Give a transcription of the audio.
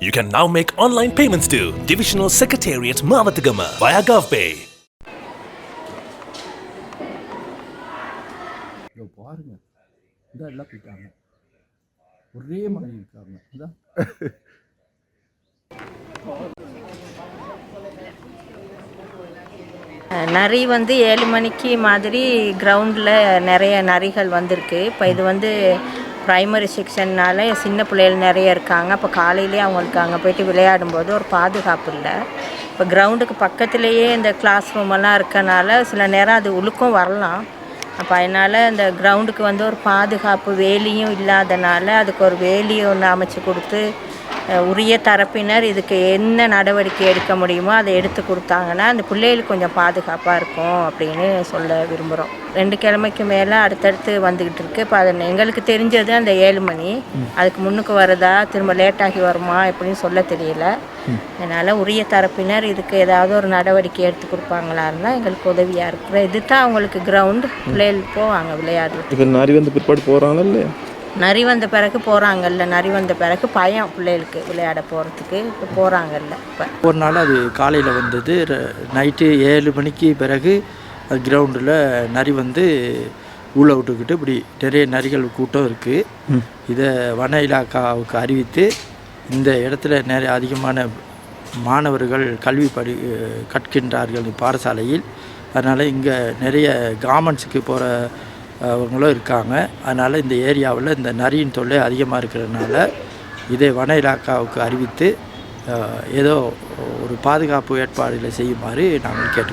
You can now make online payments to Divisional Secretariat Mavatagama via GovPay. பாருங்க. இந்த எல்லாம் போயிட்டாங்க. ஒரே மாதிரி இருக்காங்க. நரி வந்து ஏழு மணிக்கு மாதிரி கிரவுண்டில் நிறைய நரிகள் வந்திருக்கு. இப்போ இது வந்து ப்ரைமரி செக்ஷன்னால சின்ன பிள்ளைகள் நிறைய இருக்காங்க. அப்போ காலையிலேயே அவங்களுக்கு அங்கே போயிட்டு விளையாடும்போது ஒரு பாதுகாப்பு இல்லை. இப்போ கிரவுண்டுக்கு பக்கத்துலேயே இந்த கிளாஸ் ரூம் எல்லாம் இருக்கனால சில நேரம் அது உழுக்கும் வரலாம். அப்போ அதனால் இந்த கிரவுண்டுக்கு வந்து ஒரு பாதுகாப்பு வேலியும் இல்லாதனால அதுக்கு ஒரு வேலியை ஒன்று அமைச்சு கொடுத்து உரிய தரப்பினர் இதுக்கு என்ன நடவடிக்கை எடுக்க முடியுமோ அதை எடுத்து கொடுத்தாங்கன்னா அந்த பிள்ளைகளுக்கு கொஞ்சம் பாதுகாப்பாக இருக்கும் அப்படின்னு சொல்ல விரும்புகிறோம் ரெண்டு கிழமைக்கு மேலே அடுத்தடுத்து வந்துக்கிட்டு இருக்கு. இப்போ அது எங்களுக்கு தெரிஞ்சது அந்த ஏழு மணி. அதுக்கு முன்னுக்கு வருதா திரும்ப லேட்டாகி வருமா எப்படின்னு சொல்ல தெரியல. அதனால் உரிய தரப்பினர் இதுக்கு ஏதாவது ஒரு நடவடிக்கை எடுத்து கொடுப்பாங்களா இருந்தால் எங்களுக்கு உதவியாக இருக்கிற இது தான் அவங்களுக்கு கிரவுண்ட் பிள்ளைகள் போவாங்க விளையாடுறது இப்போ நரி வந்து பிற்பாடு போகிறாங்களா இல்லையா? நரி வந்த பிறகு போகிறாங்கல்ல நரி வந்த பிறகு பயம் பிள்ளைகளுக்கு விளையாட போகிறதுக்கு போகிறாங்கல்ல இப்போ. ஒரு நாள் அது காலையில் வந்தது நைட்டு ஏழு மணிக்கு பிறகு கிரவுண்டில் நரி வந்து ஊழ விட்டுக்கிட்டு இப்படி நிறைய நரிகள் கூட்டம் இருக்குது இதை வன இலாக்காவுக்கு அறிவித்து இந்த இடத்துல நிறைய அதிகமான மாணவர்கள் கல்வி படி கற்கின்றார்கள் பாடசாலையில். அதனால் இங்கே நிறைய கார்மெண்ட்ஸுக்கு போகிற அவங்களும் இருக்காங்க. அதனால் இந்த ஏரியாவில் இந்த நரியின் தொல்லை அதிகமாக இருக்கிறதுனால இதை வன இலாக்காவுக்கு அறிவித்து ஏதோ ஒரு பாதுகாப்பு ஏற்பாடுகளை செய்யுமாறு நாங்கள் கேட்டு